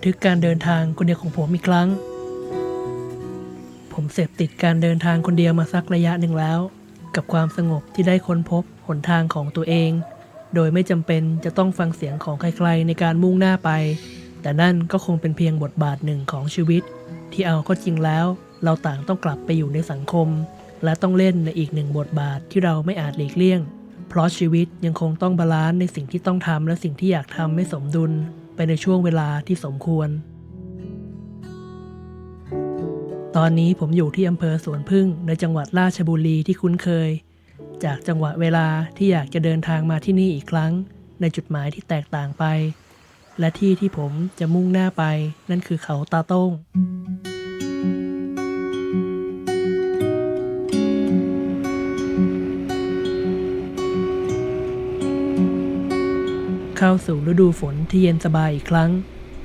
นทึกการเดินทางคนเดียวของผมอีกครั้ง ผมเสพติดการเดินทางคนเดียวมาสักระยะหนึ่งแล้ว กับความสงบที่ได้ค้นพบหนทางของตัวเอง โดยไม่จำเป็นจะต้องฟังเสียงของใครๆในการมุ่งหน้าไป แต่นั่นก็คงเป็นเพียงบทบาทหนึ่งของชีวิต ที่เอาก็จริงแล้ว เราต่างต้องกลับไปอยู่ในสังคม และต้องเล่นในอีกหนึ่งบทบาทที่เราไม่อาจหลีกเลี่ยง เพราะชีวิตยังคงต้องบาลานซ์ในสิ่งที่ต้องทำและสิ่งที่อยากทำให้สมดุล ไปในช่วงเวลาที่สมควร ตอนนี้ผมอยู่ที่อำเภอสวนพึ่งในจังหวัดราชบุรีที่คุ้นเคย จากจังหวะเวลาที่อยากจะเดินทางมาที่นี่อีกครั้ง ในจุดหมายที่แตกต่างไป และที่ที่ผมจะมุ่งหน้าไปนั่นคือเขาตาโต้ง เข้าสู่ฤดูฝนที่เย็นสบายอีกครั้ง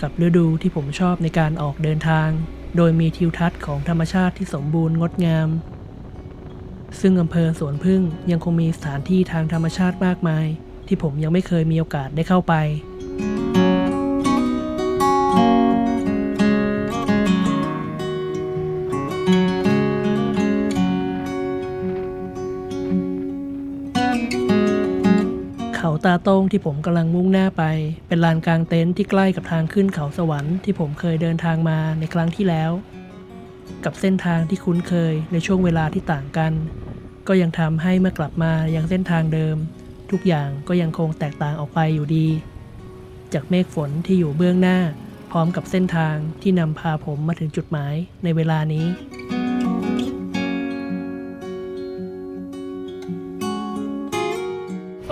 กับฤดูที่ผมชอบในการออกเดินทาง โดยมีทิวทัศน์ของธรรมชาติที่สมบูรณ์งดงาม ซึ่งอำเภอสวนพึ่งยังคงมีสถานที่ทางธรรมชาติมากมาย ที่ผมยังไม่เคยมีโอกาสได้เข้าไป ตาโต้งที่ผมกำลังมุ่งหน้าไป เป็นลานกลางเต็นท์ที่ใกล้กับทางขึ้นเขาสวรรค์ที่ผมเคยเดินทางมาในครั้งที่แล้ว กับเส้นทางที่คุ้นเคยในช่วงเวลาที่ต่างกัน ก็ยังทำให้เมื่อกลับมายังเส้นทางเดิม ทุกอย่างก็ยังคงแตกต่างออกไปอยู่ดี จากเมฆฝนที่อยู่เบื้องหน้า พร้อมกับเส้นทางที่นำพาผมมาถึงจุดหมายในเวลานี้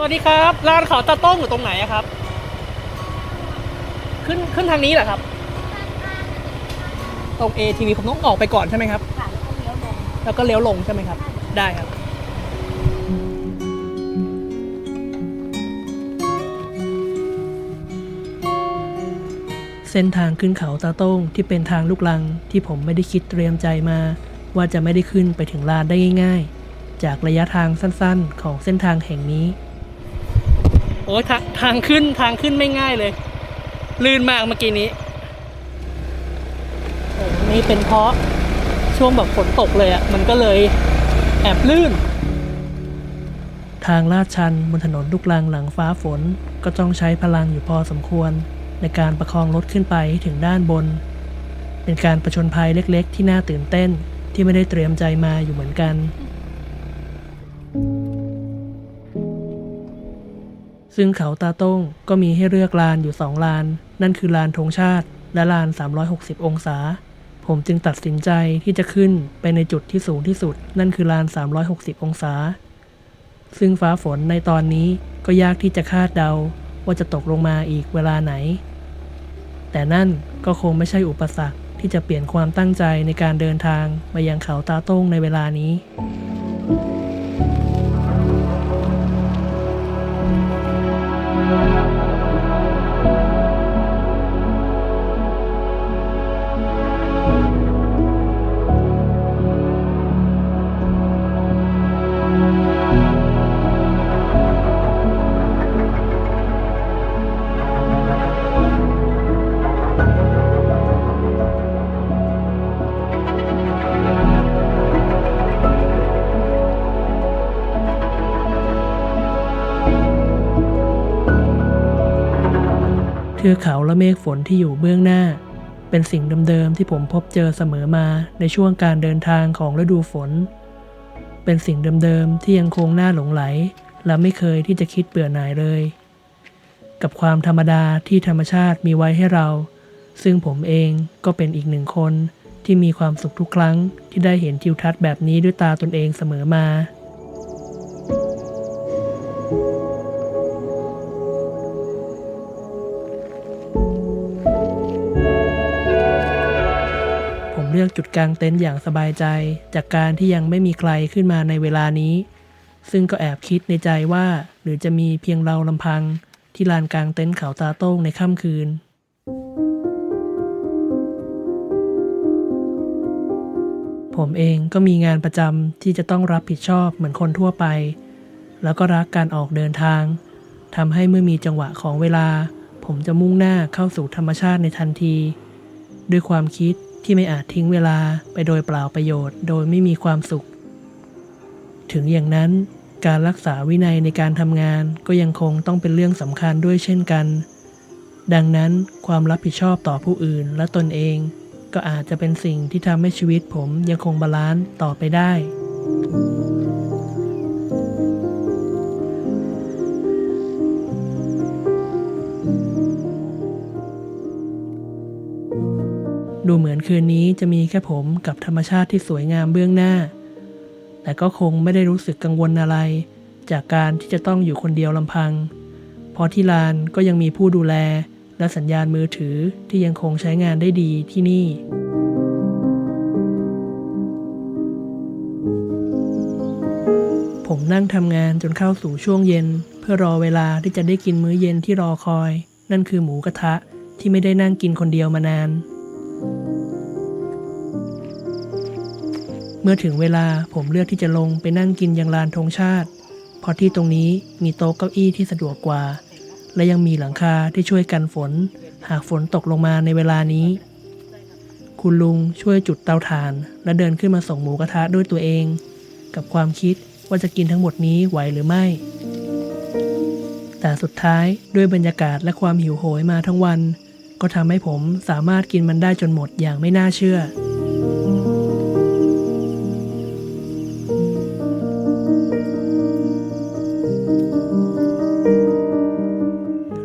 วัสดีครับ ร้านเขาตาโต้งอยู่ตรงไหนอะครับ ขึ้นขึ้นทางนี้เหรอครับ ตรง ATV ผมต้องออกไปก่อนใช่ไหมครับ ค่ะแล้วก็เลี้ยวลงแล้วก็เลี้ยวลงใช่ไหมครับ ได้ครับเส้นทางขึ้นเขาตาโต้งที่เป็นทางลูกลังที่ผมไม่ได้คิดเตรียมใจมา ว่าจะไม่ได้ขึ้นไปถึงลานได้ง่าย ๆ จากระยะทางสั้นๆ ของเส้นทางแห่งนี้ โอ้ยทางทางขึ้นทางขึ้นไม่ง่ายเลย ลื่นมากเมื่อกี้นี้โอ้นี่เป็นเพราะช่วงแบบฝนตกเลยอะมันก็เลยแอบลื่น ทางลาดชันบนถนนลูกลังหลังฟ้าฝนก็ต้องใช้พลังอยู่พอสมควร ในการประคองรถขึ้นไปให้ถึงด้านบน เป็นการประชนภัยเล็กๆ ที่น่าตื่นเต้นที่ไม่ได้เตรียมใจมาอยู่เหมือนกัน ซึ่งเขาตาโต้งก็มีให้เลือกลานอยู่สองลาน นั่นคือลานธงชาติ และลาน 360 องศา ผมจึงตัดสินใจที่จะขึ้นไปในจุดที่สูงที่สุด นั่นคือลาน 360 องศา ซึ่งฟ้าฝนในตอนนี้ก็ยากที่จะคาดเดาว่าจะตกลงมาอีกเวลาไหน แต่นั่นก็คงไม่ใช่อุปสรรคที่จะเปลี่ยนความตั้งใจในการเดินทางมายังเขาตาโต้งในเวลานี้ ทือกเขาและเมฆฝนที่อยู่เบื้องหน้า เป็นสิ่งเดิมๆที่ผมพบเจอเสมอมาในช่วงการเดินทางของฤดูฝน เป็นสิ่งเดิมๆที่ยังคงน่าหลงไหล และไม่เคยที่จะคิดเบื่อหน่ายเลย กับความธรรมดาที่ธรรมชาติมีไว้ให้เรา ซึ่งผมเองก็เป็นอีกหนึ่งคนที่มีความสุขทุกครั้งที่ได้เห็นทิวทัศน์แบบนี้ด้วยตาตนเองเสมอมา จุดกลางเต็นท์อย่างสบายใจ จากการที่ยังไม่มีใครขึ้นมาในเวลานี้ ซึ่งก็แอบคิดในใจว่า หรือจะมีเพียงเราลำพัง ที่ลานกลางเต็นท์เขาตาโต้งในค่ำคืนผมเองก็มีงานประจำที่จะต้องรับผิดชอบเหมือนคนทั่วไป แล้วก็รักการออกเดินทางทำให้เมื่อมีจังหวะของเวลา ผมจะมุ่งหน้าเข้าสู่ธรรมชาติในทันที ด้วยความคิด ที่ไม่อาจทิ้งเวลาไปโดยเปล่าประโยชน์ โดยไม่มีความสุข ถึงอย่างนั้นการรักษาวินัยในการทำงานก็ยังคงต้องเป็นเรื่องสำคัญด้วยเช่นกัน ดังนั้นความรับผิดชอบต่อผู้อื่นและตนเอง ก็อาจจะเป็นสิ่งที่ทำให้ชีวิตผมยังคงบาลานซ์ต่อไปได้ ดูเหมือนคืนนี้จะมีแค่ผมกับธรรมชาติที่สวยงามเบื้องหน้า แต่ก็คงไม่ได้รู้สึกกังวลอะไร จากการที่จะต้องอยู่คนเดียวลำพังเพราะที่ลานก็ยังมีผู้ดูแล และสัญญาณมือถือที่ยังคงใช้งานได้ดีที่นี่ผมนั่งทำงานจนเข้าสู่ช่วงเย็น เพื่อรอเวลาที่จะได้กินมื้อเย็นที่รอคอย นั่นคือหมูกระทะที่ไม่ได้นั่งกินคนเดียวมานาน เมื่อถึงเวลาผมเลือกที่จะลงไปนั่งกินยังลานธงชาติ เพราะที่ตรงนี้มีโต๊ะเก้าอี้ที่สะดวกกว่า และยังมีหลังคาที่ช่วยกันฝน หากฝนตกลงมาในเวลานี้ คุณลุงช่วยจุดเตาถ่าน และเดินขึ้นมาส่งหมูกระทะด้วยตัวเอง กับความคิดว่าจะกินทั้งหมดนี้ไหวหรือไม่ แต่สุดท้ายด้วยบรรยากาศและความหิวโหยมาทั้งวัน ก็ทำให้ผมสามารถกินมันได้จนหมดอย่างไม่น่าเชื่อ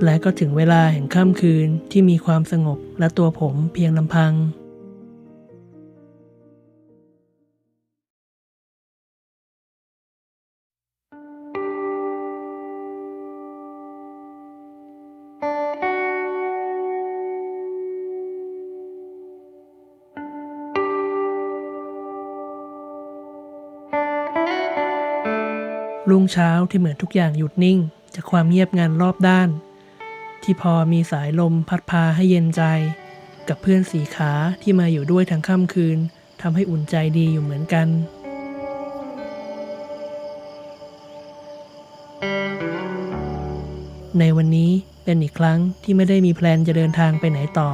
และก็ถึงเวลาแห่งค่ำคืนที่มีความสงบและตัวผมเพียงลำพัง รุ่งเช้าที่เหมือนทุกอย่างหยุดนิ่ง จากความเงียบงันรอบด้าน ที่พอมีสายลมพัดพาให้เย็นใจ กับเพื่อนสีขาที่มาอยู่ด้วยทั้งค่ำคืนทำให้อุ่นใจดีอยู่เหมือนกันในวันนี้เป็นอีกครั้งที่ไม่ได้มีแพลนจะเดินทางไปไหนต่อ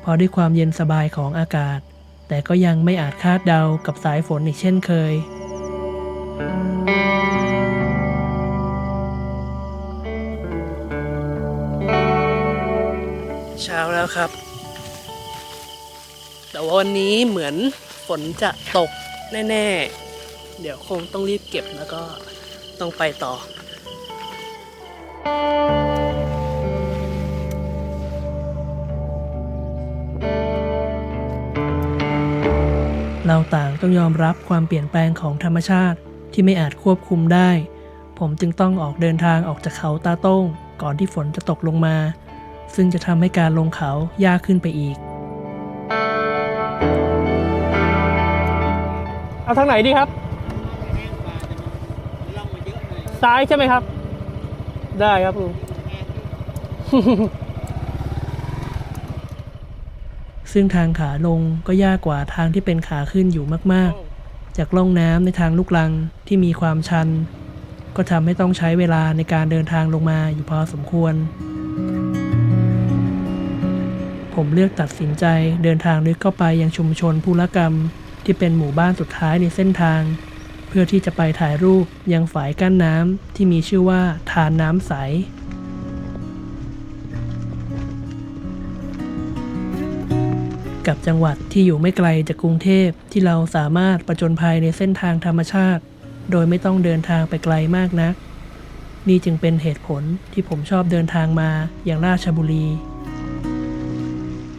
เพราะด้วยความเย็นสบายของอากาศ แต่ก็ยังไม่อาจคาดเดากับสายฝนอีกเช่นเคย เช้าแล้วครับ แต่ว่าวันนี้เหมือนฝนจะตกแน่ ๆ เดี๋ยวคงต้องรีบเก็บแล้วก็ต้องไปต่อเราต่างต้องยอมรับความเปลี่ยนแปลงของธรรมชาติที่ไม่อาจควบคุมได้ ผมจึงต้องออกเดินทางออกจากเขาตาโต้ง ก่อนที่ฝนจะตกลงมา ซึ่งจะทำให้การลงเขายากขึ้นไปอีก เอาทางไหนดีครับ ซ้ายใช่ไหมครับ ได้ครับลุง ซึ่งทางขาลงก็ยากกว่าทางที่เป็นขาขึ้นอยู่มากๆ จากล่องน้ำในทางลูกลังที่มีความชัน ก็ทำให้ต้องใช้เวลาในการเดินทางลงมาอยู่พอสมควร ผมเลือกตัดสินใจเดินทางลึกเข้าไปยังชุมชนภูรกรรม ที่เป็นหมู่บ้านสุดท้ายในเส้นทาง เพื่อที่จะไปถ่ายรูปยังฝายกั้นน้ำที่มีชื่อว่าทานน้ำใสกับจังหวัดที่อยู่ไม่ไกลจากกรุงเทพที่เราสามารถประจนภัยในเส้นทางธรรมชาติ โดยไม่ต้องเดินทางไปไกลมากนัก นี่จึงเป็นเหตุผลที่ผมชอบเดินทางมาอย่างราชบุรี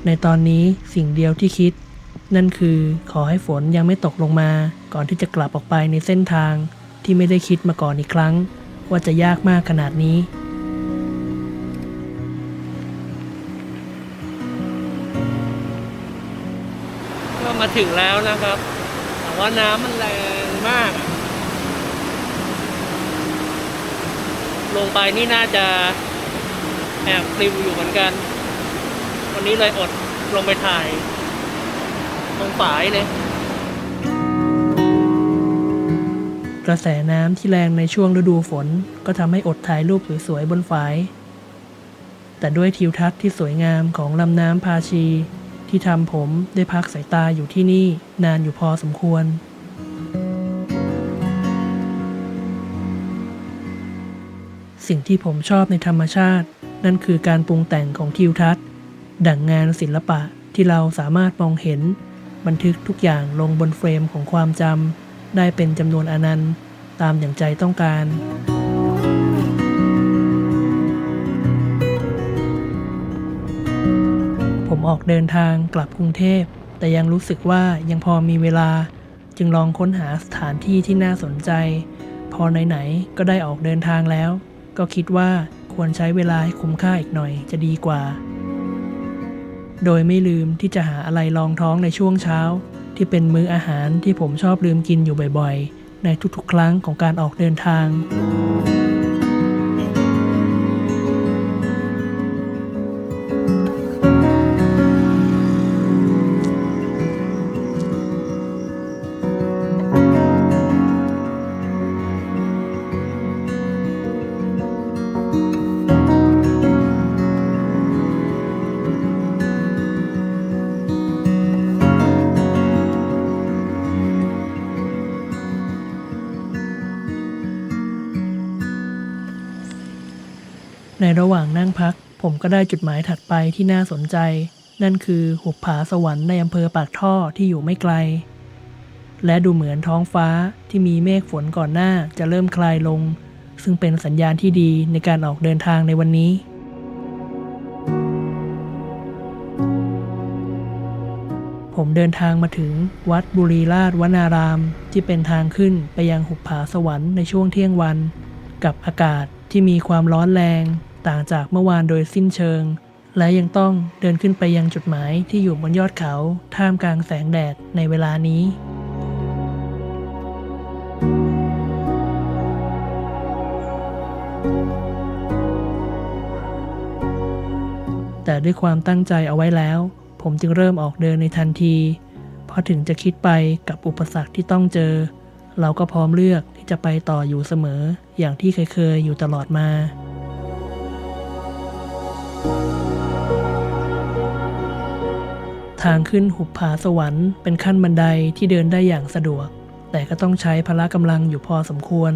ในตอนนี้สิ่งเดียวที่คิด นั่นคือขอให้ฝนยังไม่ตกลงมา ก่อนที่จะกลับออกไปในเส้นทางที่ไม่ได้คิดมาก่อนอีกครั้ง ว่าจะยากมากขนาดนี้ก็มาถึงแล้วนะครับ แต่ว่าน้ำมันแรงมาก ลงไปนี่น่าจะแอบปลิวอยู่เหมือนกัน วันนี้เลยอดลงไปถ่ายตรงฝายเลย กระแสน้ำที่แรงในช่วงฤดูฝนก็ทำให้อดถ่ายรูปสวยๆบนฝาย แต่ด้วยทิวทัศน์ที่สวยงามของลำน้ำพาชี ที่ทำผมได้พักสายตาอยู่ที่นี่นานอยู่พอสมควรสิ่งที่ผมชอบในธรรมชาติ นั่นคือการปรุงแต่งของทิวทัศน์ ดั่งงานศิลปะที่เราสามารถมองเห็น บันทึกทุกอย่างลงบนเฟรมของความจำได้เป็นจำนวนอนันต์ ตามอย่างใจต้องการ ผมออกเดินทางกลับกรุงเทพ แต่ยังรู้สึกว่ายังพอมีเวลา จึงลองค้นหาสถานที่ที่น่าสนใจ พอไหนๆก็ได้ออกเดินทางแล้ว ก็คิดว่าควรใช้เวลาให้คุ้มค่าอีกหน่อยจะดีกว่า โดยไม่ลืมที่จะหาอะไรรองท้องในช่วงเช้า ที่เป็นมื้ออาหารที่ผมชอบลืมกินอยู่บ่อยๆ ในทุกๆ ครั้งของการออกเดินทาง ระหว่างนั่งพัก ผมก็ได้จุดหมายถัดไปที่น่าสนใจ นั่นคือหุบผาสวรรค์ในอำเภอปากท่อที่อยู่ไม่ไกล และดูเหมือนท้องฟ้าที่มีเมฆฝนก่อนหน้าจะเริ่มคลายลง ซึ่งเป็นสัญญาณที่ดีในการออกเดินทางในวันนี้ผมเดินทางมาถึงวัดบุรีราชวนาราม ที่เป็นทางขึ้นไปยังหุบผาสวรรค์ในช่วงเที่ยงวัน กับอากาศที่มีความร้อนแรง ต่างจากเมื่อวานโดยสิ้นเชิง และยังต้องเดินขึ้นไปยังจุดหมายที่อยู่บนยอดเขา ท่ามกลางแสงแดดในเวลานี้แต่ด้วยความตั้งใจเอาไว้แล้ว ผมจึงเริ่มออกเดินในทันที เพราะถึงจะคิดไปกับอุปสรรคที่ต้องเจอ เราก็พร้อมเลือกที่จะไปต่ออยู่เสมอ อย่างที่เคยๆอยู่ตลอดมา ทางขึ้นหุบผาสวรรค์เป็นขั้นบันไดที่เดินได้อย่างสะดวก แต่ก็ต้องใช้พละกำลังอยู่พอสมควร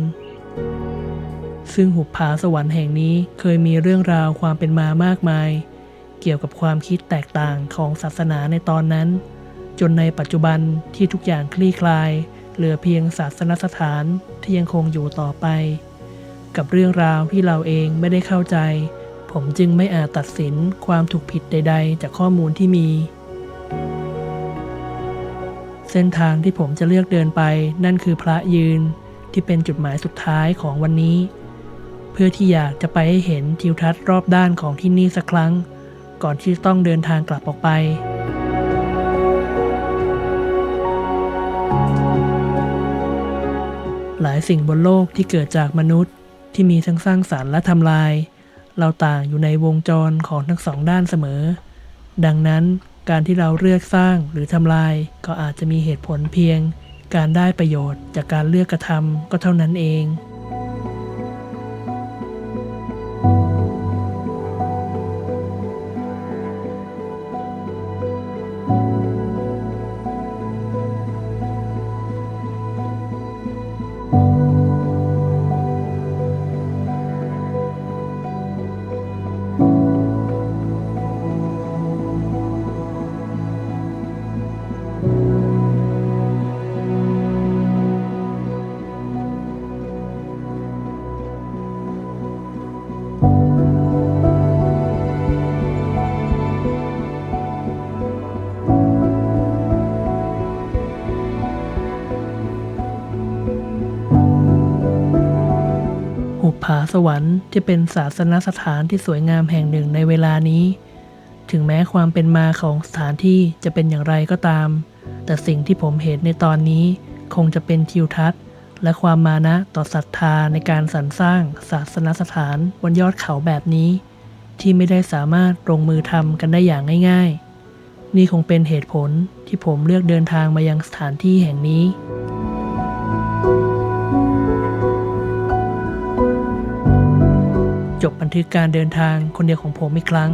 ซึ่งหุบผาสวรรค์แห่งนี้เคยมีเรื่องราวความเป็นมามากมาย เกี่ยวกับความคิดแตกต่างของศาสนาในตอนนั้น จนในปัจจุบันที่ทุกอย่างคลี่คลาย เหลือเพียงศาสนสถานที่ยังคงอยู่ต่อไป กับเรื่องราวที่เราเองไม่ได้เข้าใจ ผมจึงไม่อาจตัดสินความถูกผิดใด ๆ จากข้อมูลที่มี เส้นทางที่ผมจะเลือกเดินไปนั่นคือพระยืนที่เป็นจุดหมายสุดท้ายของวันนี้ เพื่อที่อยากจะไปให้เห็นทิวทัศน์รอบด้านของที่นี่สักครั้ง ก่อนที่ต้องเดินทางกลับออกไปหลายสิ่งบนโลกที่เกิดจากมนุษย์ที่มีทั้งสร้างสารรค์และทำลาย เราต่างอยู่ในวงจรของทั้งสองด้านเสมอ ดังนั้นการที่เราเลือกสร้างหรือทำลาย ก็อาจจะมีเหตุผลเพียง การได้ประโยชน์จากการเลือกกระทำก็เท่านั้นเอง วรรค์ที่เป็นศาสนสถานที่สวยงามแห่งหนึ่งในเวลานี้ ถึงแม้ความเป็นมาของสถานที่จะเป็นอย่างไรก็ตาม แต่สิ่งที่ผมเห็นในตอนนี้คงจะเป็นทิวทัศน์ และความมานะต่อศรัทธาในการสรรสร้างศาสนสถานบนยอดเขาแบบนี้ ที่ไม่ได้สามารถลงมือทำกันได้อย่างง่ายๆ นี่คงเป็นเหตุผลที่ผมเลือกเดินทางมายังสถานที่แห่งนี้ จบบันทึกการเดินทางคนเดียวของผมอีกครั้ง